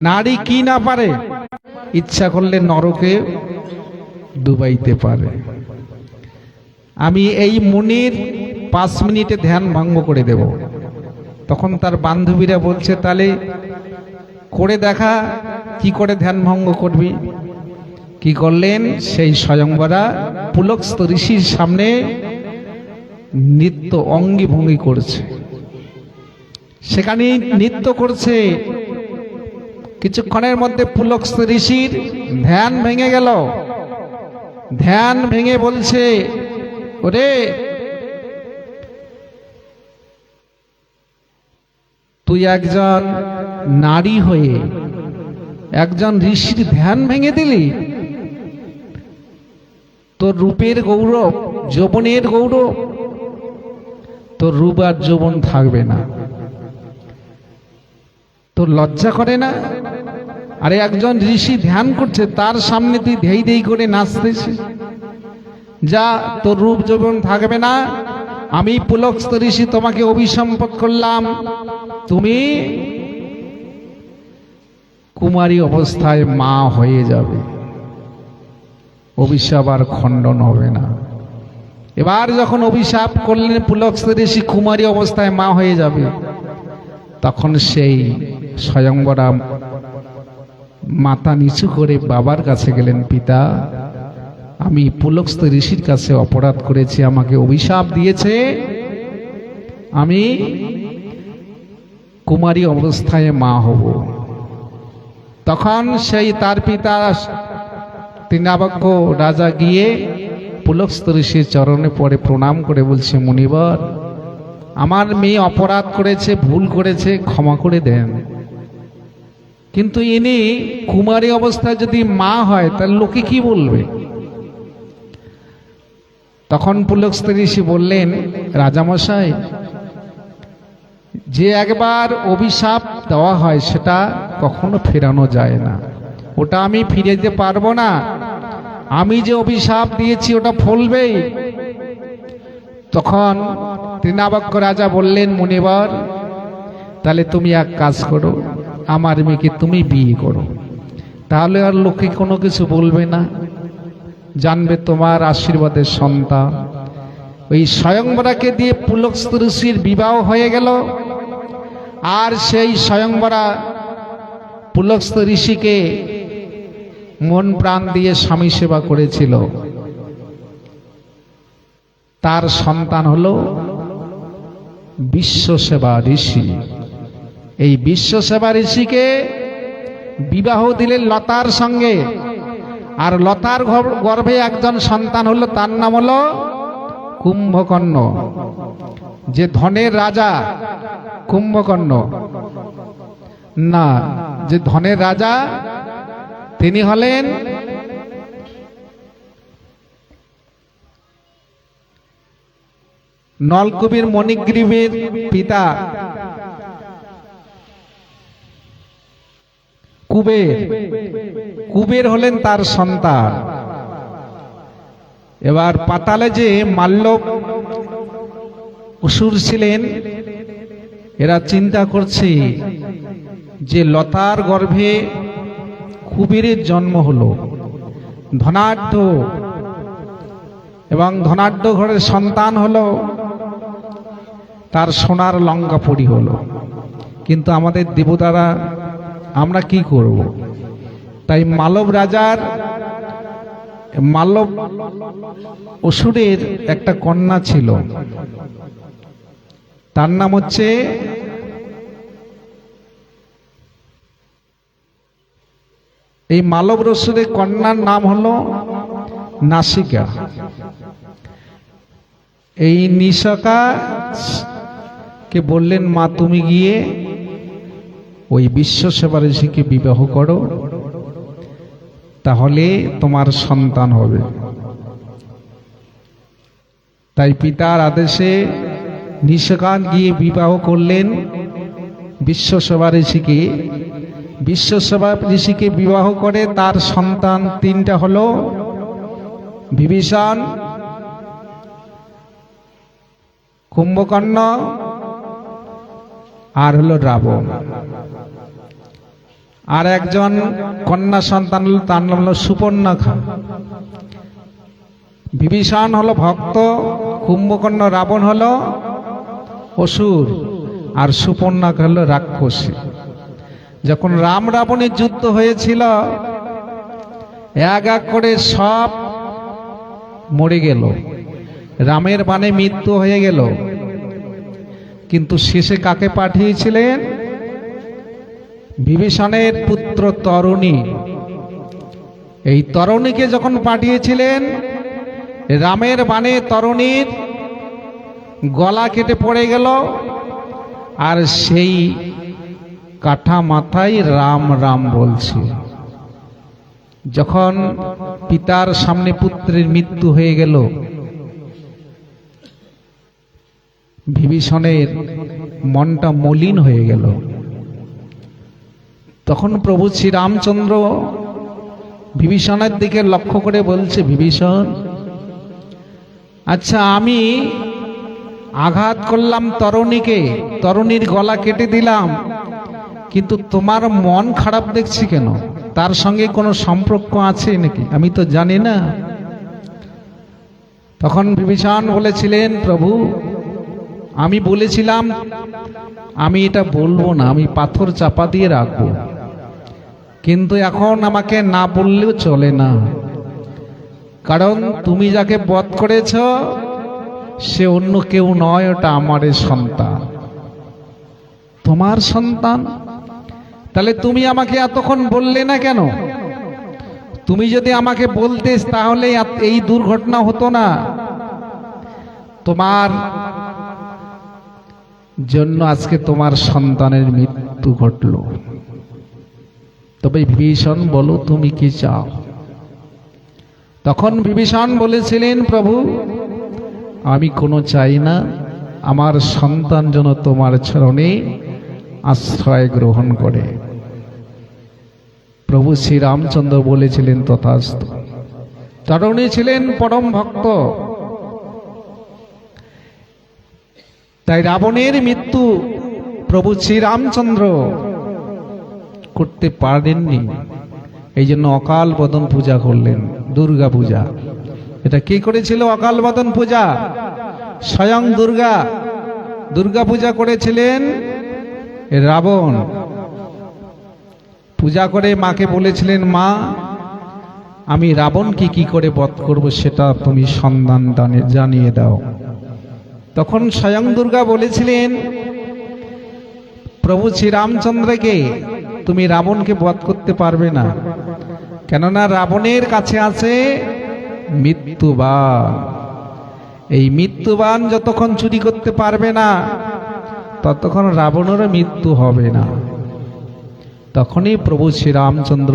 নারী কি না পারে? ইচ্ছা করলে নরকে ডুবাইতে পারে। আমি এই মুনির পাঁচ মিনিটে ধ্যান ভঙ্গ করে দেব। তখন তার বান্ধবীরা বলছে তাহলে করে দেখা, কি করে ধ্যান ভঙ্গ করবি? কি করলেন? সেই স্বয়ংবরা পুলকস্ত ঋষির সামনে নৃত্য অঙ্গি ভঙ্গি করছে। সেখানে নৃত্য করছে কিছুক্ষণের মধ্যে পুলকস্ত ঋষির ধ্যান ভেঙে গেল। ধ্যান ভেঙে বলছে, ওরে, তুই একজন নারী হয়ে একজন ঋষির ধ্যান ভেঙে দিলি? তোর রূপের গৌরব, যৌবনের গৌরব, তোর রূপ আর যৌবন থাকবে না। তোর লজ্জা করে না? আরে একজন ঋষি ধ্যান করছে, তার সামনে তুই ধেই ধেই করে নাচতেছিস। যা, তোর রূপ যৌবন থাকবে না। আমি পুলকস্ত ঋষি, তোমাকে অভিসম্পদ করলাম। তুমি কুমারী অবস্থায় মা হয়ে যাবে। অভিশাপ আর খণ্ডন হবে না। এবার যখন অভিশাপ করলেন পুলকস্ত ঋষি, কুমারী অবস্থায় মা হয়ে যাবে, তখন সেই স্বয়ংবরা মাথা নিচু করে বাবার কাছে গেলেন, পিতা, আমি পুলকস্ত ঋষির কাছে অপরাধ করেছি, আমাকে অভিশাপ দিয়েছে। আমি কুমারী অবস্থায় মা হব। তখন সেই তার পিতা তৃণাবক্ষ রাজা গিয়ে পুলকস্ত ঋষির চরণে পরে প্রণাম করে বলছে, মুনিবর, আমার মেয়ে অপরাধ করেছে, ভুল করেছে, ক্ষমা করে দেন। কিন্তু ইনি কুমারী অবস্থায় যদি মা হয়, তাহলে লোকে কি বলবে? তখন পুলকস্ত ঋষি বললেন, রাজামশাই, যে একবার অভিশাপ দেওয়া হয়, সেটা কখনো ফেরানো যায় না। ওটা আমি ফিরে দিতে পারব না। আমি যে অভিশাপ দিয়েছি, ওটা ফলবেই। তখন তৃণাবক্ষ রাজা বললেন, মুনিবর, তাহলে তুমি এক কাজ করো। আমার মেয়েকে তুমি বিয়ে করো। তাহলে আর লোকে কোনো কিছু বলবে না। জানবে তোমার আশীর্বাদের সন্তান। ওই স্বয়ংবরাকে দিয়ে পুলকস্ত ঋষির বিবাহ হয়ে গেল। আর সেই স্বয়ংবরা পুলকস্ত ঋষিকে মন প্রাণ দিয়ে স্বামী সেবা করেছিল। তার সন্তান হল বিশ্ব সেবা ঋষি। এই বিশ্ব সেবা ঋষিকে বিবাহ দিলেন লতার সঙ্গে। আর লতার গর্ভে একজন সন্তান হলো, তার নাম হলো কুম্ভকর্ণ। যে ধনের রাজা, কুম্ভকর্ণ। না, যে ধনের রাজা, তিনি হলেন নলকবির মণিগ্রীবের পিতা। কুবের। কুবের হলেন তার সন্তান। এবার পাতালে যে মাল্য অসুর ছিলেন, এরা চিন্তা করছে যে লতার গর্ভে কুবেরের জন্ম হলো। ধনাঢ্য এবং ধনাঢ্য ঘরের সন্তান হলো, তার সোনার লঙ্কা লঙ্কাপুরি হলো। কিন্তু আমাদের দেবতারা আমরা কি করব? তাই মালব রাজার, মালব অসুরের একটা কন্যা ছিল। তার নাম হচ্ছে এই মালব রসুরের কন্যার নাম হলো নাসিকা। এই নিশাকা কে বললেন, মা, তুমি গিয়ে ওই বিশ্ব সেবা ঋষিকে বিবাহ করো? তাহলে তোমার সন্তান হবে। তাই পিতার আদেশে নিশাকান গিয়ে বিবাহ করলেন। বিশ্ব সেবা ঋষিকে বিশ্ব সেবা ঋষিকে বিবাহ করে তার সন্তান তিনটা হলো। বিভীষণ, কুম্ভকর্ণ আর হলো রাবণ। আর একজন কন্যা সন্তান হলো, তার নাম হলো সুপর্ণখা। বিভীষণ হলো ভক্ত, কুম্ভকর্ণ রাবণ হলো অসুর, আর সুপর্ণখা হলো রাক্ষসী। যখন রাম রাবণের যুদ্ধ হয়েছিল, এক এক করে সব মরে গেল। রামের বাণে মৃত্যু হয়ে গেল। কিন্তু শেষে কাকে পাঠিয়েছিলেন? বিভীষণের পুত্র তরুণী। এই তরুণীকে যখন পাঠিয়েছিলেন, রামের বাণে তরুণীর গলা কেটে পড়ে গেল, আর সেই কাঠা মাথায় রাম রাম বলছে। যখন পিতার সামনে পুত্রের মৃত্যু হয়ে গেল বিভীষণের মনটা মলিন হয়ে গেল। তখন প্রভু শ্রীরামচন্দ্র বিভীষণের দিকে লক্ষ্য করে বলছে, বিভীষণ আচ্ছা আমি আঘাত করলাম তরুণীকে, তরুণীর গলা কেটে দিলাম, কিন্তু তোমার মন খারাপ দেখছি কেন? তার সঙ্গে কোনো সম্পর্ক আছে নাকি? আমি তো জানি না। তখন বিভীষণ বলেছিলেন, প্রভু আমি বলেছিলাম, আমি এটা বলব না, আমি পাথর চাপা দিয়ে রাখব। কিন্তু এখন আমাকে না বললেও চলে না। কারণ তুমি যাকে বধ করেছ, সে অন্য কেউ নয়, ওটা আমারই সন্তান। তোমার সন্তান? তাহলে তুমি আমাকে এতক্ষণ বললে না কেন? তুমি যদি আমাকে বলতে তাহলে এই দুর্ঘটনা হতো না। তোমার জন্য আজকে তোমার সন্তানের মৃত্যু ঘটল। তবে বিভীষণ বলো, তুমি কি চাও? তখন বিভীষণ বলেছিলেন, প্রভু, আমি কোনো চাই না। আমার সন্তান যেন তোমার চরণে আশ্রয় গ্রহণ করে। প্রভু শ্রীরামচন্দ্র বলেছিলেন তথাস্তু। তরুণী ছিলেন পরম ভক্ত। তাই রাবণের মৃত্যু প্রভু শ্রীরামচন্দ্র করতে পারেননি। এই জন্য অকাল বদন পূজা করলেন, দুর্গা পূজা। এটা কে করেছিল অকাল বদন পূজা? স্বয়ং দুর্গা। দুর্গা পূজা করেছিলেন রাবণ। পূজা করে মাকে বলেছিলেন, মা, আমি রাবণকে কি করে বধ করব সেটা তুমি সন্ধান দানে জানিয়ে দাও। তখন স্বয়ং দুর্গা বলেছিলেন, প্রভু শ্রীরামচন্দ্রকে তুমি রাবণকে বধ করতে পারবে না। কেননা রাবণের কাছে আছে মৃত্যুবান। এই মৃত্যুবান যতক্ষণ চুরি করতে পারবে না, ততক্ষণ রাবণেরও মৃত্যু হবে না। তখনই প্রভু শ্রীরামচন্দ্র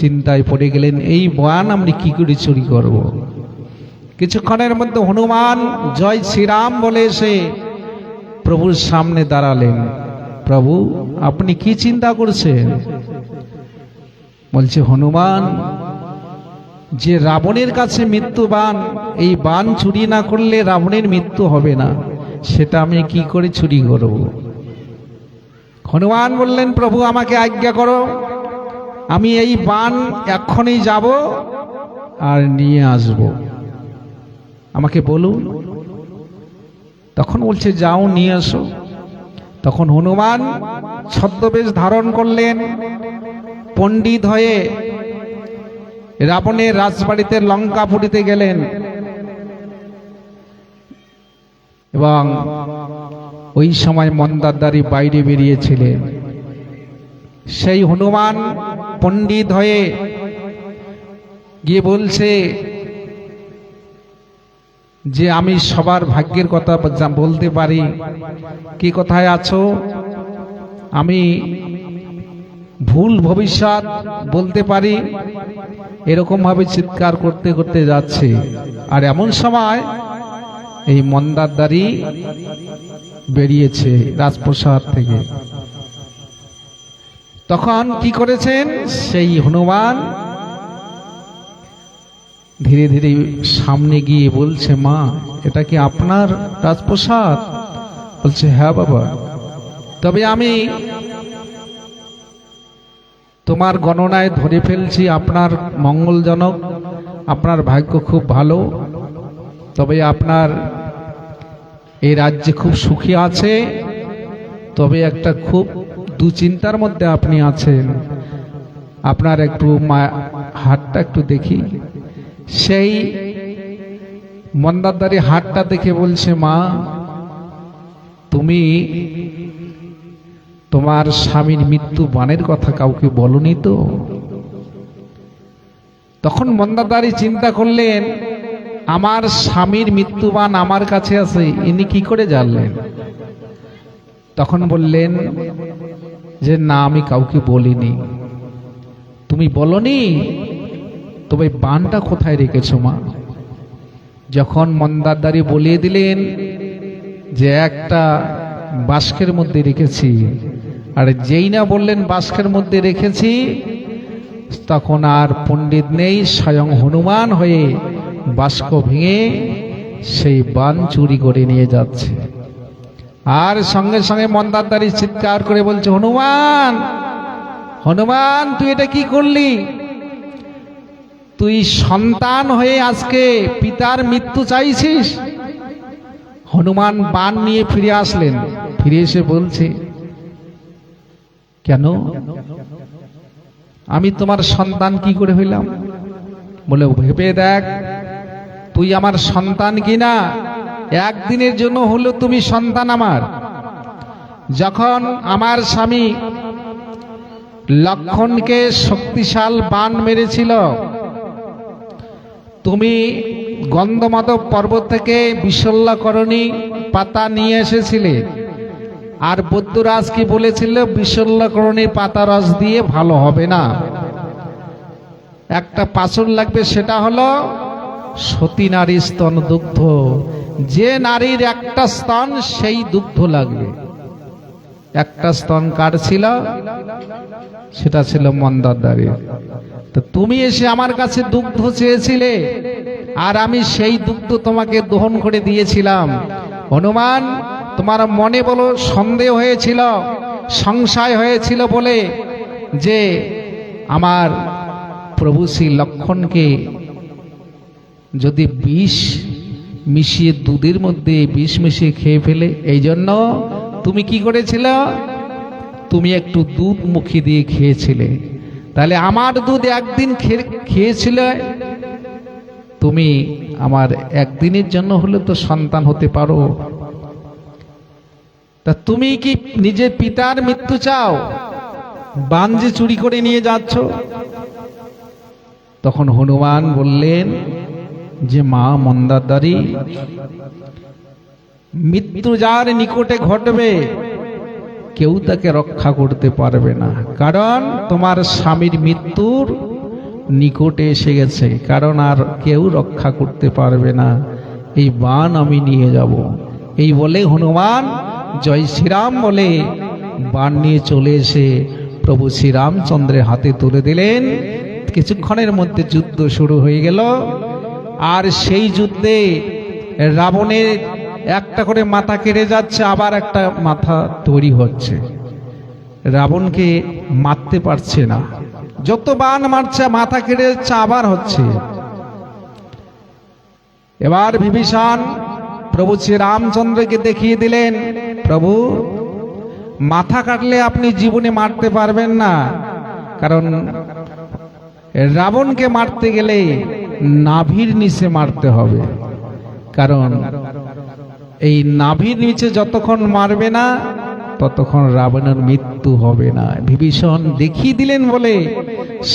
চিন্তায় পড়ে গেলেন, এই বান আমরা কি করে চুরি করব। কিছুক্ষণের মধ্যে হনুমান, জয় শ্রীরাম বলে এসে প্রভুর সামনে দাঁড়ালেন। প্রভু, আপনি কি চিন্তা করছেন? বলছে, হনুমান, যে রাবণের কাছে মৃত্যু বান, এই বান চুরি না করলে রাবণের মৃত্যু হবে না। সেটা আমি কি করে চুরি করব? হনুমান বললেন, প্রভু, আমাকে আজ্ঞা করো। আমি এই বান এক্ষণেই যাব আর নিয়ে আসব। আমাকে বলুন তখন বলছে, যাও, নিয়ে আসো। তখন হনুমান ছদ্মবেশ ধারণ করলেন। পণ্ডিত হয়ে রাবণের রাজবাড়িতে লঙ্কাপুরীতে গেলেন। এবং ওই সময় মন্দারদারি বাইরে বেরিয়েছিলেন। সেই হনুমান পণ্ডিত হয়ে গিয়ে বলছে যে আমি সবার ভাগ্যের কথা বলতে পারি। কি কোথায় আছো? আমি ভুল ভবিষ্যৎ বলতে পারি। এরকম ভাবে চিৎকার করতে করতে যাচ্ছে। আর এমন সময় এই মন্দারদারি বেরিয়েছে রাজপ্রসাদ থেকে। তখন কি করেছেন? সেই হনুমান ধীরে ধীরে সামনে গিয়ে বলছে, মা, এটা কি আপনার রাজপ্রসাদ? বলছে হ্যাঁ বাবা। তবে আমি তোমার গণনায় ধরে ফেলছি, আপনার মঙ্গলজনক, আপনার ভাগ্য খুব ভালো। তবে আপনার এই রাজ্যে খুব সুখী আছে, তবে একটা খুব দুচিন্তার মধ্যে আপনি আছেন। আপনার একটু মা, হাতটা একটু দেখি। সেই মন্দারদারি হাটটা দেখে বলছে, মা, তুমি তোমার স্বামীর মৃত্যু বানের কথা কাউকে বলনি তো? তখন মন্দারদারি চিন্তা করলেন, আমার স্বামীর মৃত্যুবান আমার কাছে আছে, ইনি কি করে জানলেন? তখন বললেন যে, না, আমি কাউকে বলিনি। তুমি বলনি তবে বানটা কোথায় রেখেছো মা? যখন মন্দারদারি বলিয়ে দিলেন যে একটা বাস্কের মধ্যে রেখেছি, আর যেই না বললেন বাস্কের মধ্যে রেখেছি, তখন আর পণ্ডিত নেই, স্বয়ং হনুমান হয়ে বাস্ক ভেঙে সেই বান চুরি করে নিয়ে যাচ্ছে। আর সঙ্গে সঙ্গে মন্দারদারি চিৎকার করে বলছে, হনুমান হনুমান, তুই এটা কি করলি? তুই সন্তান হয়ে আজকে পিতার মৃত্যু চাইছিস? হনুমান বান নিয়ে ফিরে আসলেন। ফিরে এসে বলছে, কেন? আমি তোমার সন্তান কি করে হইলাম? বলে, ভেবে দেখ, তুই আমার সন্তান কিনা একদিনের জন্য হলো তুমি সন্তান আমার। যখন আমার স্বামী লক্ষণকে শক্তিশাল বান মেরেছিল তুমি গন্ধমাদব পর্বত থেকে বিশল্যাকরণী পাতা নিয়ে এসেছিলে। আর বৌদ্ধরাজ কি বলেছিল, বিশল্যাকরণী পাতা রস দিয়ে ভালো হবে না। একটা পাচন লাগবে, সেটা হলো সতী নারী স্তন দুগ্ধ। যে নারীর একটা স্তন, সেই দুগ্ধ লাগবে। একটা স্তন কার ছিল? সেটা ছিল মন্দারদারির তো তুমি এসে আমার কাছে দুগ্ধ চেয়েছিলে, আর আমি সেই দুগ্ধ তোমাকে দহন করে দিয়েছিলাম। হনুমান, তোমার মনে বলো সন্দেহ হয়েছিল, সংশয় হয়েছিল বলে যে আমার প্রভু শ্রী লক্ষণকে যদি বিষ মিশিয়ে দুধের মধ্যে বিষ মিশিয়ে খেয়ে ফেলে, এই জন্য তুমি কি করেছিল? তুমি একটু দুধ মুখি দিয়ে খেয়েছিলে। তাহলে আমার দুধ একদিন খেয়েছিল? তুমি আমার একদিনের জন্য হলে তো সন্তান হতে পারো। তা তুমি কি নিজের পিতার মৃত্যু চাও? যে চুরি করে নিয়ে যাচ্ছ? তখন হনুমান বললেন, যে মা মন্দারদারি মৃত্যু যার নিকটে ঘটবে, কেউ তাকে রক্ষা করতে পারবে না। কারণ তোমার স্বামীর মৃত্যুর নিকটে এসে গেছে, কারণ আর কেউ রক্ষা করতে পারবে না। এই বান আমি নিয়ে যাব। এই বলে হনুমান জয় শ্রীরাম বলে বান নিয়ে চলে এসে প্রভু শ্রীরামচন্দ্রের হাতে তুলে দিলেন। কিছুক্ষণের মধ্যে যুদ্ধ শুরু হয়ে গেল। আর সেই যুদ্ধে রাবণের একটা করে মাথা কেটে যাচ্ছে, আবার একটা মাথা তৈরি হচ্ছে। রাবণকে মারতে পারছে না। যত বান মারছে, মাথা কেটে যাচ্ছে, আবার হচ্ছে। এবার বিভীষণ প্রভু শ্রী রামচন্দ্রকে দেখিয়ে দিলেন, প্রভু, মাথা কাটলে আপনি জীবনে মারতে পারবেন না। কারণ রাবণকে মারতে গেলে নাভির নিচে মারতে হবে। কারণ এই নাভির নিচে যতক্ষণ মারবে না, ততক্ষণ রাবণের মৃত্যু হবে না। বিভীষণ দেখিয়ে দিলেন বলে,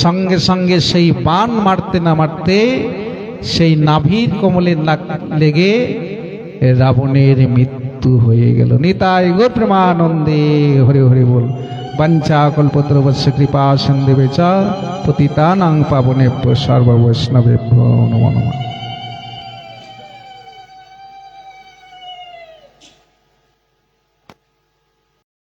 সঙ্গে সঙ্গে সেই বান মারতে না মারতে সেই নাভির কমলে লেগে রাবণের মৃত্যু হয়ে গেল। নিতাই গো প্রেমানন্দে, হরে হরে বল। বঞ্চা কল্পদ্রবশ্য কৃপা সন্দেবে চ, পতিতানাং পাবনে সর্ববৈষ্ণবে নমঃ।